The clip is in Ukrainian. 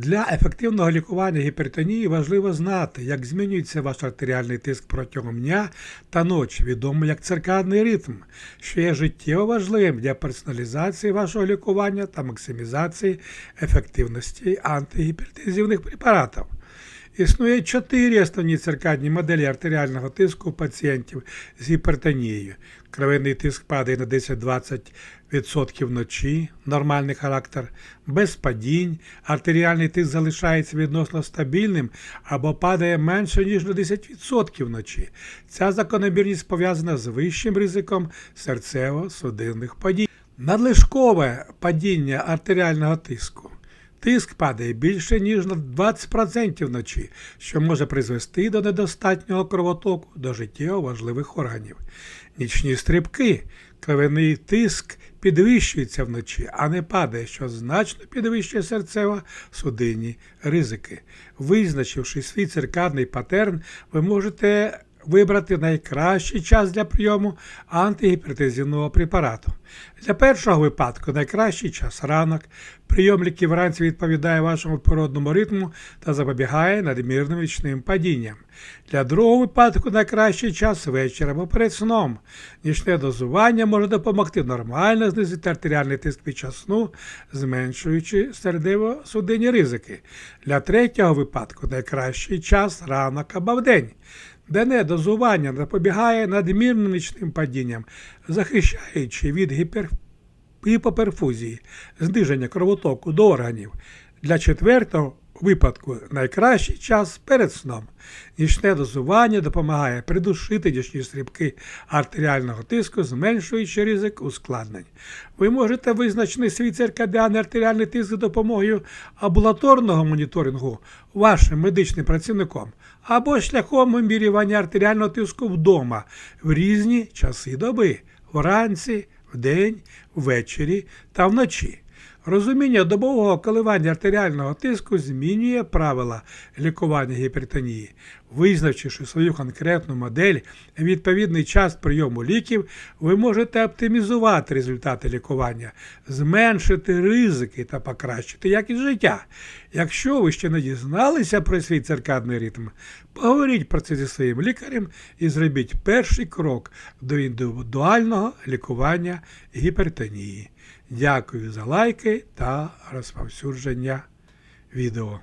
Для ефективного лікування гіпертонії важливо знати, як змінюється ваш артеріальний тиск протягом дня та ночі, відомо як циркадний ритм, що є життєво важливим для персоналізації вашого лікування та максимізації ефективності антигіпертензивних препаратів. Існує чотири основні циркадні моделі артеріального тиску у пацієнтів з гіпертонією. Кровяний тиск падає на 10-20% вночі, нормальний характер, без падінь, артеріальний тиск залишається відносно стабільним або падає менше, ніж на 10% вночі. Ця закономірність пов'язана з вищим ризиком серцево-судинних подій. Надлишкове падіння артеріального тиску. Тиск падає більше, ніж на 20% вночі, що може призвести до недостатнього кровотоку до життєво важливих органів. Нічні стрибки, кровяний тиск підвищується вночі, а не падає, що значно підвищує серцево-судинні ризики. Визначивши свій циркадний патерн, ви можете вибрати найкращий час для прийому антигіпертензивного препарату. Для першого випадку найкращий час ранок. Прийом ліків вранці відповідає вашому природному ритму та запобігає надмірним річним падінням. Для другого випадку найкращий час вечір або перед сном. Нічне дозування може допомогти нормально знизити артеріальний тиск під час сну, зменшуючи сердево-судинні ризики. Для третього випадку найкращий час ранок або вдень. Денне дозування запобігає надмірним нічним падінням, захищаючи від гіпер... гіпоперфузії, зниження кровотоку до органів. Для четвертого випадку найкращий час перед сном. Нічне дозування допомагає придушити нічні стрибки артеріального тиску, зменшуючи ризик ускладнень. Ви можете визначити свій циркадіальний артеріальний тиск за допомогою амбулаторного моніторингу вашим медичним працівником або шляхом вимірювання артеріального тиску вдома в різні часи доби вранці, вдень, ввечері та вночі. Розуміння добового коливання артеріального тиску змінює правила лікування гіпертонії. Визначивши свою конкретну модель і відповідний час прийому ліків, ви можете оптимізувати результати лікування, зменшити ризики та покращити якість життя. Якщо ви ще не дізналися про свій циркадний ритм, поговоріть про це зі своїм лікарем і зробіть перший крок до індивідуального лікування гіпертонії. Дякую за лайки та розповсюдження відео.